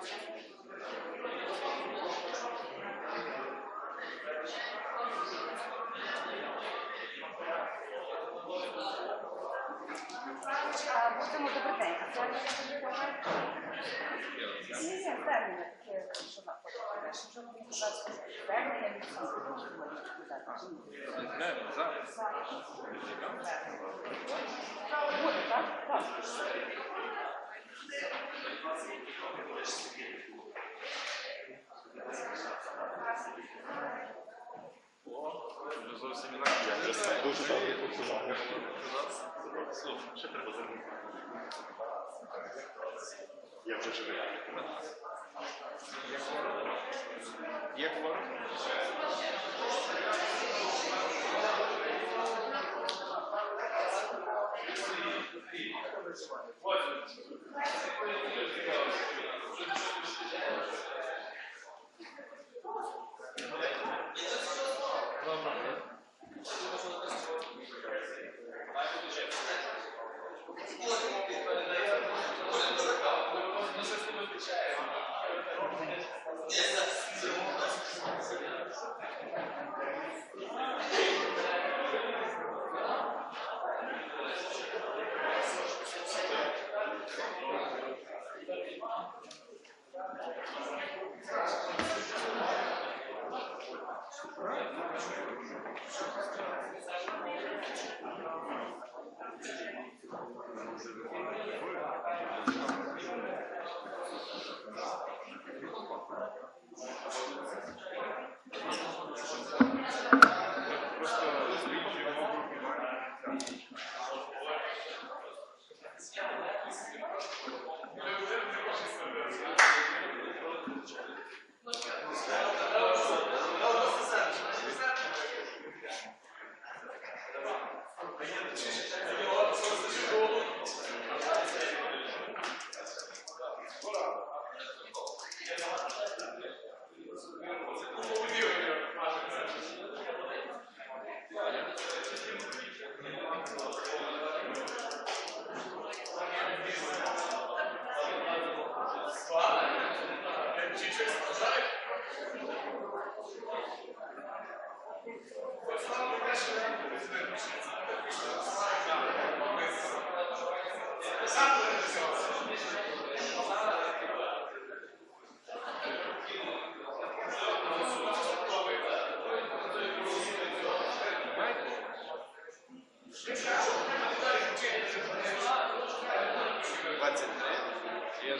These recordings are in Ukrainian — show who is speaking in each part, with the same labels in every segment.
Speaker 1: А, Будемо добрий день. Ні, ні, звернення таке, що на фото. Що ви, будь ласка, звернення від Буде, так? Так.
Speaker 2: Зовсім інакше. Дуже добре працювали. Ще треба звернути. Я вже живий.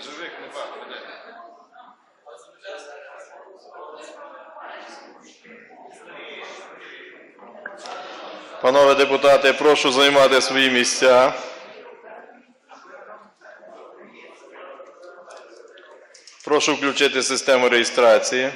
Speaker 2: Живих не бачу.
Speaker 3: Панове депутати, прошу займати свої місця. Прошу включити систему реєстрації.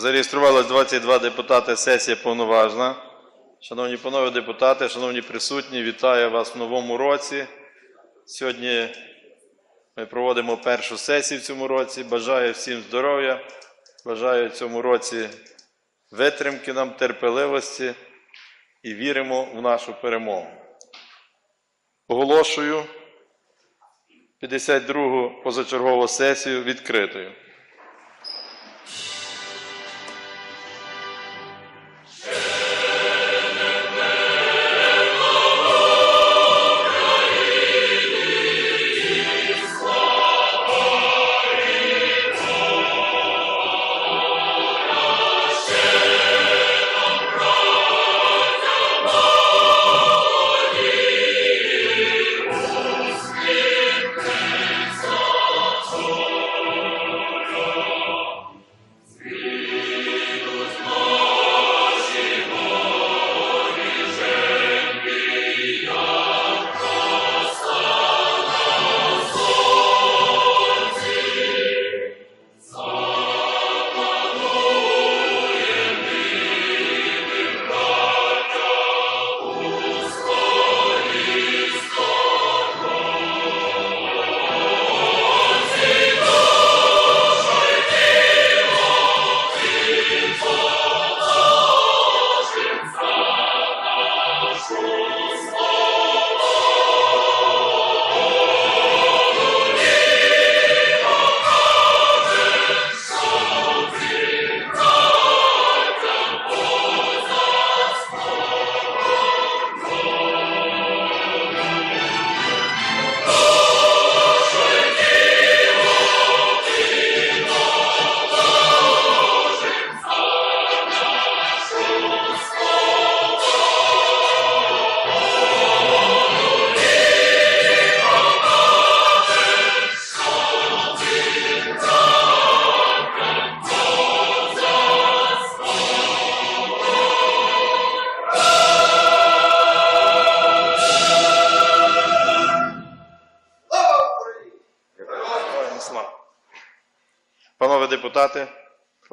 Speaker 3: Зареєструвалось 22 депутати, сесія повноважна. Шановні панове депутати, шановні присутні, вітаю вас в новому році. Сьогодні ми проводимо першу сесію в цьому році. Бажаю всім здоров'я, бажаю в цьому році витримки нам, терпеливості і віримо в нашу перемогу. Оголошую 52-гу позачергову сесію відкритою.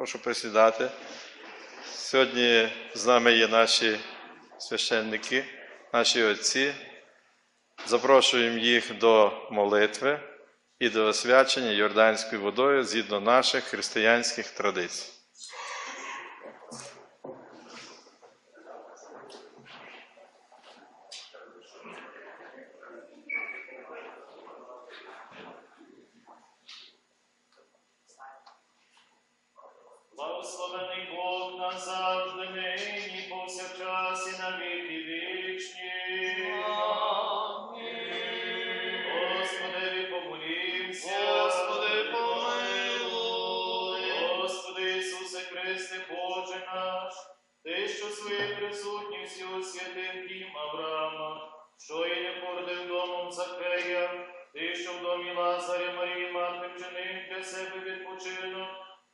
Speaker 3: Прошу присідати. Сьогодні з нами є наші священники, наші отці. Запрошуємо їх до молитви і до освячення Йорданською водою згідно наших християнських традицій.
Speaker 4: Христе, Боже наш, Ти, що своєю присутністю освятив дім Авраама, що і не породив домом Закея, Ти, що в домі Лазаря Марії Марти вчинив для себе відпочинок,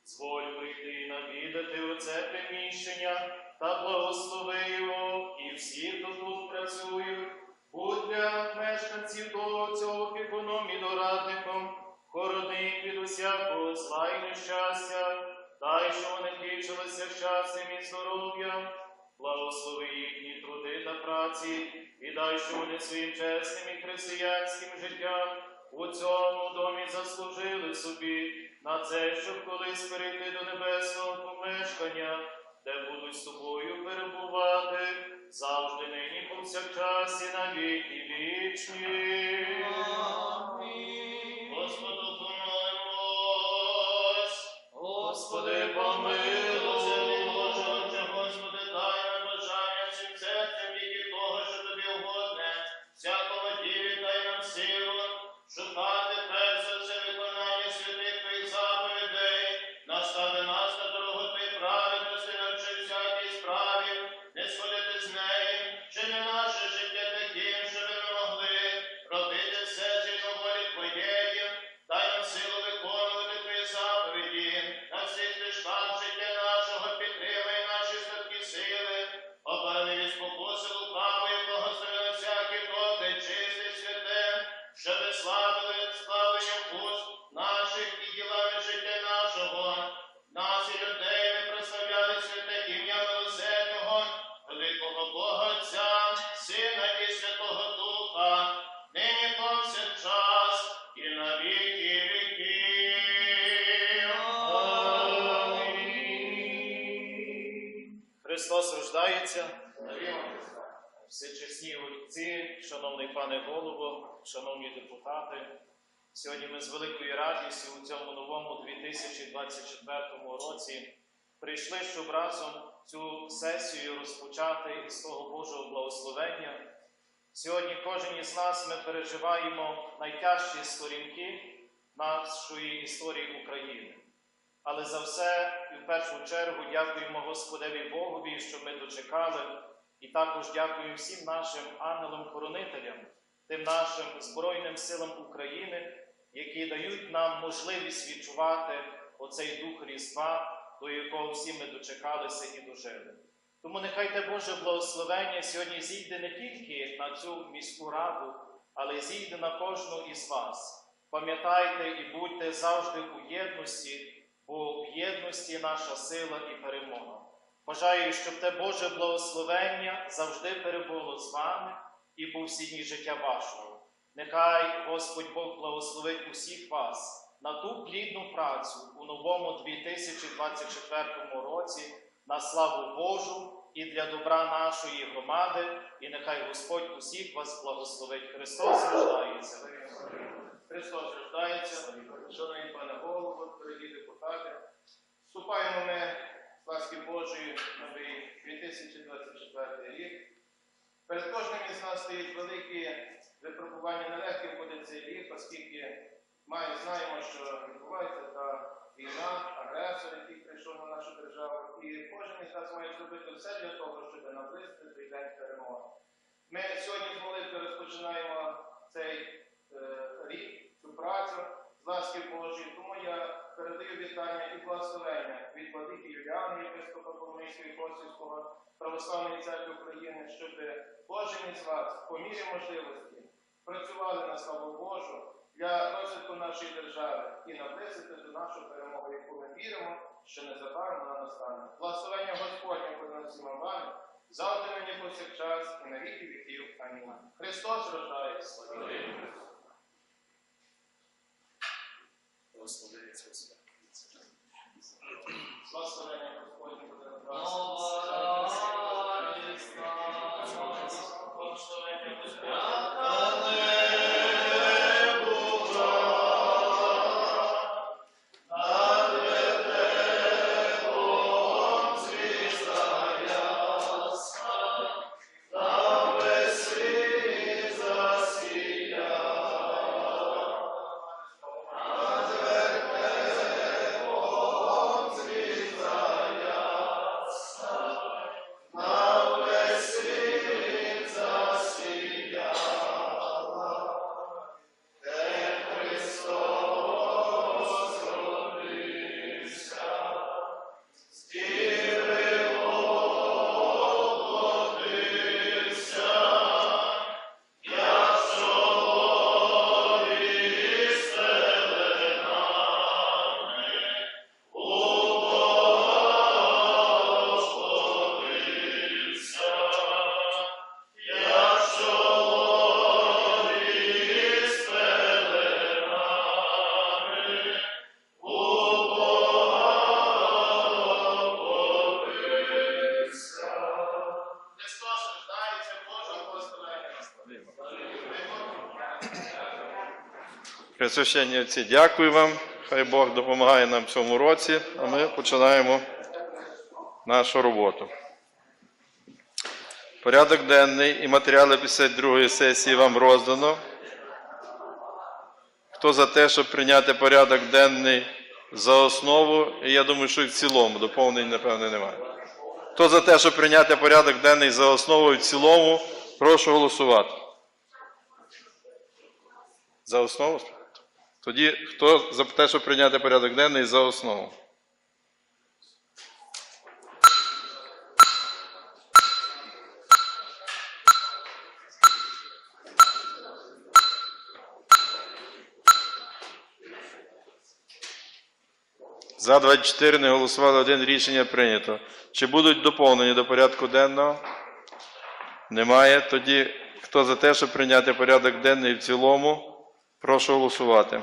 Speaker 4: Зволь прийти навідати оце приміщення та благослови його і всіх, хто тут працює, будь для мешканців того цього економ і дорадником, хорони від усякого зла і нещастя, дай, що вони тішилися щастям і здоров'ям, благослови їхні труди та праці, і дай, що вони своїм чесним і християнським життям у цьому домі заслужили собі на це, щоб колись перейти до небесного помешкання, де будуть з тобою перебувати завжди нині повсякчас і на віки вічні. Господи, помилуй. Пане голово, шановні депутати, сьогодні ми з великою радістю у цьому новому 2024 році прийшли, щоб разом цю сесію розпочати із того Божого благословення. Сьогодні кожен із нас ми переживаємо найтяжчі сторінки нашої історії України. Але за все, і в першу чергу, дякуємо Господеві Богові, що ми дочекали, і також дякую всім нашим ангелам-хоронителям, тим нашим Збройним силам України, які дають нам можливість відчувати оцей дух Різдва, до якого всі ми дочекалися і дожили. Тому нехай те Боже благословення сьогодні зійде не тільки на цю міську раду, але зійде на кожну із вас. Пам'ятайте і будьте завжди у єдності, бо в єдності наша сила і перемога. Бажаю, щоб те Боже благословення завжди перебуло з вами і по всі дні життя вашого. Нехай Господь Бог благословить усіх вас на ту плідну працю у новому 2024 році на славу Божу і для добра нашої громади, і нехай Господь усіх вас благословить. Христос рождається.
Speaker 5: Христос рождається, шановні пане голово, дорогі депутати. Вступаємо ми ласки Божої новий 2024 рік. Перед кожним із нас стоїть велике випробування нелегким буде цей рік, оскільки ми знаємо, що відбувається та війна, агресор, який прийшов на нашу державу, і кожен із нас має зробити все для того, щоб наблизити той день перемоги. Ми сьогодні з молитви розпочинаємо цей е, рік, цю працю з ласки Божої. Тому я передаю вітання і благословення від владики Юліани, єпископа Коломийського Косівського православної церкви України, щоб кожен із вас по мірі можливості працювали на славу Божу для розвитку нашої держави і наблизити до нашої перемоги, яку ми віримо, що незабаром вона настане. Благословення Господня буде над всіма вами, завжди мені повсякчас і на віки віків. Амінь. Христос рождається. Благословення Господня буде над вами.
Speaker 3: Пресвященні отці, дякую вам. Хай Бог допомагає нам в цьому році, а ми починаємо нашу роботу. Порядок денний і матеріали 52-ї сесії вам роздано. Хто за те, щоб прийняти порядок денний за основу, і я думаю, що і в цілому, доповнень, напевне, немає. Хто за те, щоб прийняти порядок денний за основу і в цілому, прошу голосувати. За основу? Тоді хто за те, щоб прийняти порядок денний за основу? За 24 не голосували один рішення прийнято. Чи будуть доповнені до порядку денного? Немає. Тоді хто за те, щоб прийняти порядок денний в цілому, прошу голосувати.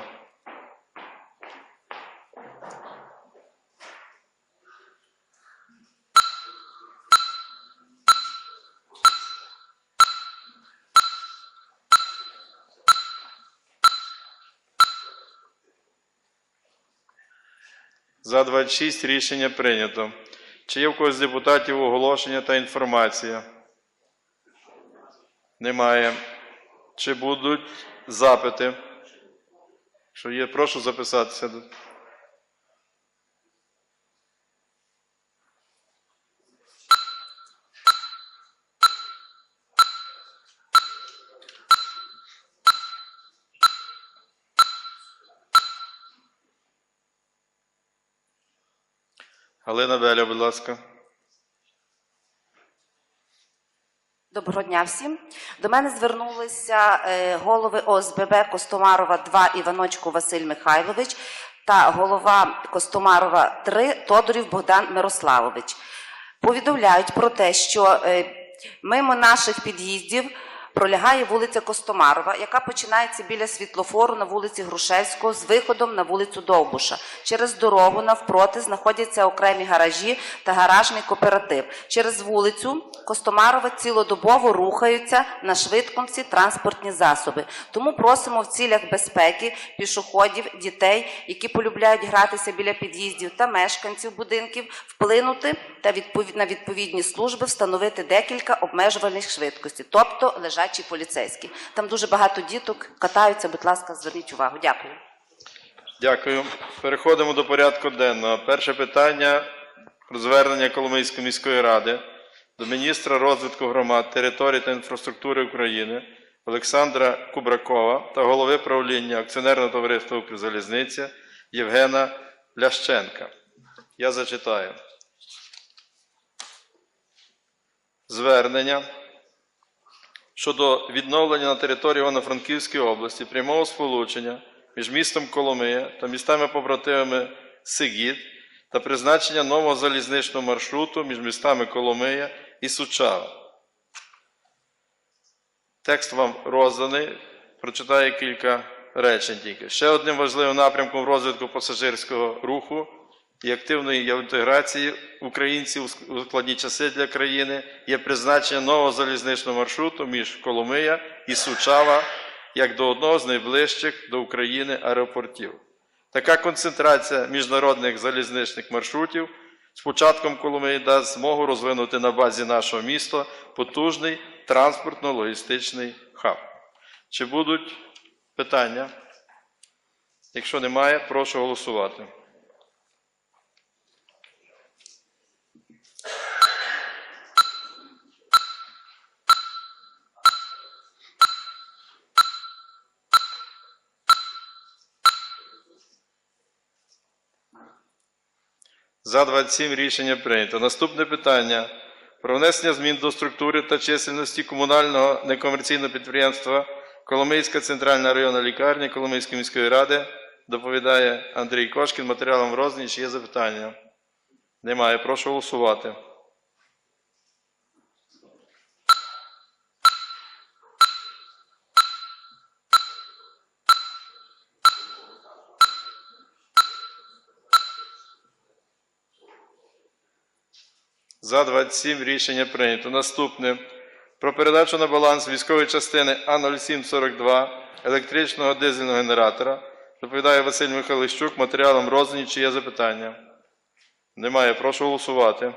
Speaker 3: За 26 рішення прийнято. Чи є в когось депутатів оголошення та інформація? Немає. Чи будуть запити? Що є, прошу записатися. Галина Беля, будь ласка.
Speaker 6: Доброго дня всім. До мене звернулися е, голови ОСББ Костомарова 2 Іваночко Василь Михайлович та голова Костомарова 3 Тодорів Богдан Мирославович. Повідомляють про те, що е, мимо наших під'їздів пролягає вулиця Костомарова, яка починається біля світлофору на вулиці Грушевського з виходом на вулицю Довбуша. Через дорогу навпроти знаходяться окремі гаражі та гаражний кооператив. Через вулицю Костомарова цілодобово рухаються на швидкості транспортні засоби. Тому просимо в цілях безпеки пішоходів, дітей, які полюбляють гратися біля під'їздів та мешканців будинків, вплинути та відповід- на відповідні служби встановити декілька обмежувальних швидкостей, тобто лежачі поліцейські. Там дуже багато діток катаються. Будь ласка, зверніть увагу. Дякую.
Speaker 3: Дякую. Переходимо до порядку денного. Перше питання звернення Коломийської міської ради до міністра розвитку громад, територій та інфраструктури України Олександра Кубракова та голови правління акціонерного товариства «Укрзалізниця» Євгена Лященка. Я зачитаю. Звернення щодо відновлення на території Івано-Франківської області прямого сполучення між містом Коломия та містами побратимами Сигіт та призначення нового залізничного маршруту між містами Коломия і Сучава. Текст вам розданий. Прочитаю кілька речень тільки. Ще одним важливим напрямком розвитку пасажирського руху і активної інтеграції українців у складні часи для країни є призначення нового залізничного маршруту між Коломия і Сучава як до одного з найближчих до України аеропортів. Така концентрація міжнародних залізничних маршрутів з початком Коломиї дасть змогу розвинути на базі нашого міста потужний транспортно-логістичний хаб. Чи будуть питання? Якщо немає, прошу голосувати. За 27 рішення прийнято. Наступне питання про внесення змін до структури та чисельності комунального некомерційного підприємства Коломийська центральна районна лікарня Коломийської міської ради доповідає Андрій Кошкін. Матеріалом роздані. Чи є запитання? Немає. Прошу голосувати. За 27 рішення прийнято. Наступне. Про передачу на баланс військової частини А0742 електричного дизельного генератора доповідає Василь Михайлищук. Матеріалом роздані. Чи є запитання? Немає. Прошу голосувати.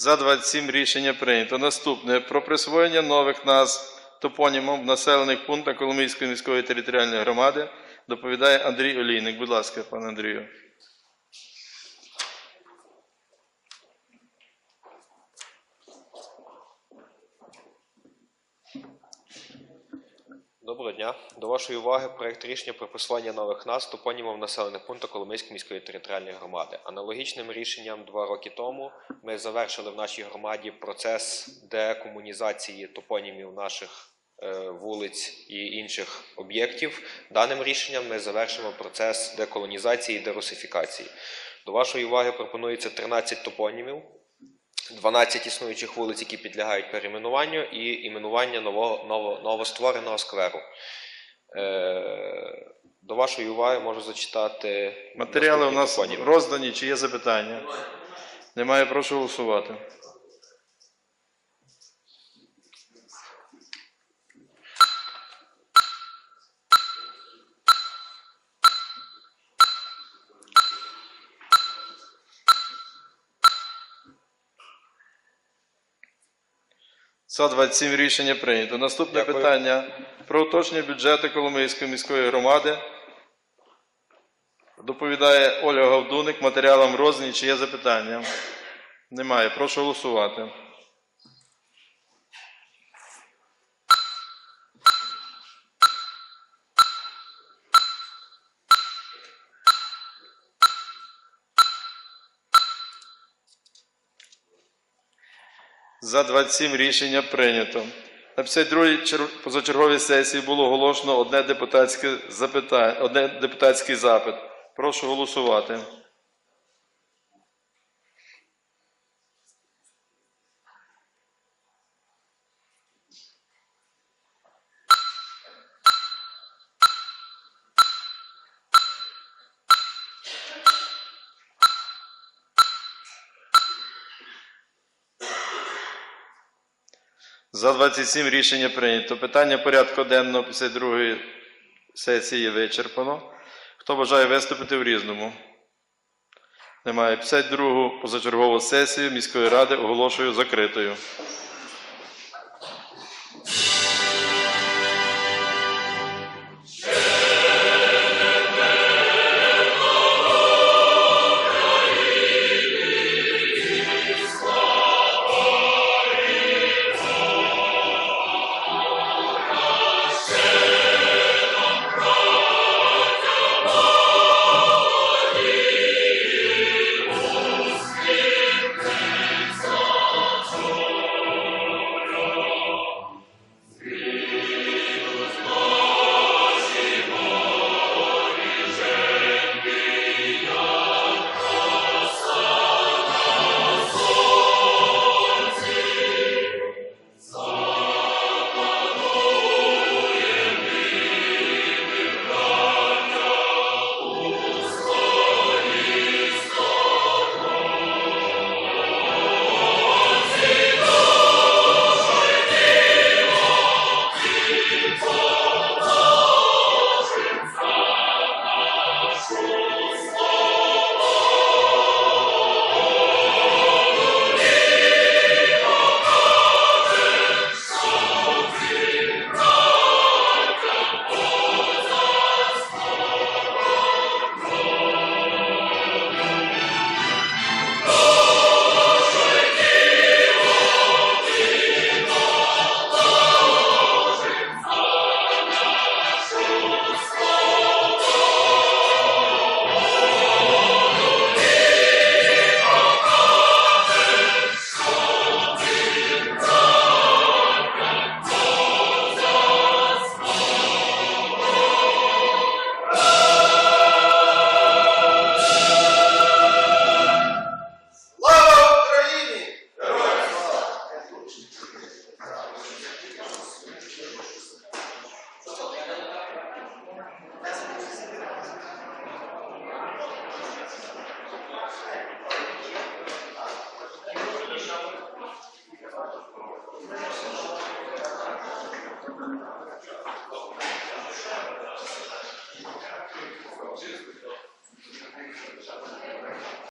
Speaker 3: За 27 рішення прийнято. Наступне про присвоєння нових назв топонімом в населених пунктах Коломийської міської територіальної громади доповідає Андрій Олійник. Будь ласка, пане Андрію.
Speaker 7: Доброго дня. До вашої уваги проект рішення про присвоєння нових назв топонімів населених пунктів Коломийської міської територіальної громади. Аналогічним рішенням два роки тому ми завершили в нашій громаді процес декомунізації топонімів наших е, вулиць і інших об'єктів. Даним рішенням ми завершимо процес деколонізації і дерусифікації. До вашої уваги пропонується 13 топонімів. 12 існуючих вулиць, які підлягають перейменуванню, і іменування нового, ново, новоствореного скверу. Е, до вашої уваги можу зачитати
Speaker 3: Матеріали у нас роздані. Чи є запитання? Немає. Прошу голосувати. За 27 рішення прийнято. Наступне
Speaker 7: Дякую.
Speaker 3: питання про уточнення бюджету Коломийської міської громади. Доповідає Ольга Гавдуник матеріалом розні. Чи є запитання? Немає. Прошу голосувати. За 27 рішення прийнято. На 52-й чер- позачерговій сесії було оголошено одне депутатське запит. Прошу голосувати. За 27 рішення прийнято. Питання порядку денного 52-ї сесії вичерпано. Хто бажає виступити в різному? Немає. 52-го позачергову сесію міської ради оголошую закритою.